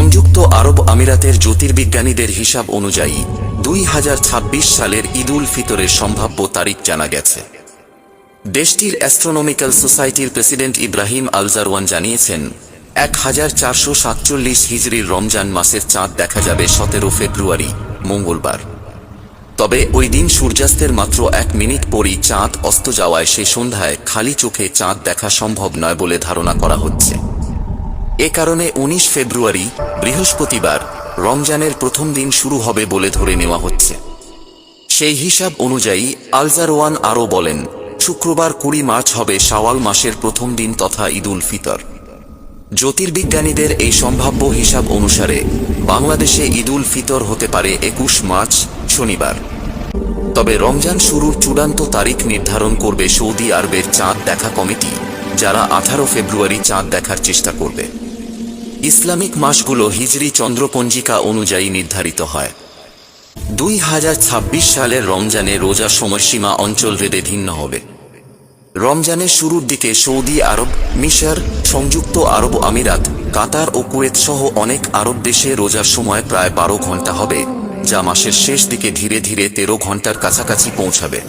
সংযুক্ত আরব আমিরাতের জ্যোতির্বিজ্ঞানীদের হিসাব অনুযায়ী দুই হাজার ছাব্বিশ সালের ঈদুল ফিতরের সম্ভাব্য তারিখ জানা গেছে। দেশটির অ্যাস্ট্রোনমিক্যাল সোসাইটির প্রেসিডেন্ট ইব্রাহিম আলজারওয়ান জানিয়েছেন, এক হাজার চারশো সাতচল্লিশ হিজড়ির রমজান মাসের চাঁদ দেখা যাবে সতেরো ফেব্রুয়ারি, মঙ্গলবার। তবে ওই দিন সূর্যাস্তের মাত্র এক মিনিট পরই চাঁদ অস্ত যাওয়ায় সে সন্ধ্যায় খালি চোখে চাঁদ দেখা সম্ভব নয় বলে ধারণা করা হচ্ছে। এ কারণে উনিশ ফেব্রুয়ারি, বৃহস্পতিবার, রমজানের প্রথম দিন শুরু হবে বলে ধরে নেওয়া হচ্ছে। সেই হিসাব অনুযায়ী, আলজারওয়ান আরও বলেন, শুক্রবার কুড়ি মার্চ হবে শাওয়াল মাসের প্রথম দিন তথা ঈদুল ফিতর। জ্যোতির্বিজ্ঞানীদের এই সম্ভাব্য হিসাব অনুসারে, বাংলাদেশে ঈদুল ফিতর হতে পারে একুশ মার্চ, শনিবার। তবে রমজান শুরুর চূড়ান্ত তারিখ নির্ধারণ করবে সৌদি আরবের চাঁদ দেখা কমিটি, যারা আঠারো ফেব্রুয়ারি চাঁদ দেখার চেষ্টা করবে। ইসলামিক মাসগুলো হিজরি চন্দ্রপঞ্জিকা অনুযায়ী নির্ধারিত হয়। দুই হাজার ছাব্বিশ সালের রমজানে রোজা সময়সীমা অঞ্চল ভেদে ভিন্ন হবে। রমজানের শুরুর দিকে সৌদি আরব, মিশর, সংযুক্ত আরব আমিরাত, কাতার ও কুয়েত সহ অনেক আরব দেশে রোজার সময় প্রায় বারো ঘণ্টা হবে, যা মাসের শেষ দিকে ধীরে ধীরে তেরো ঘণ্টার কাছাকাছি পৌঁছাবে।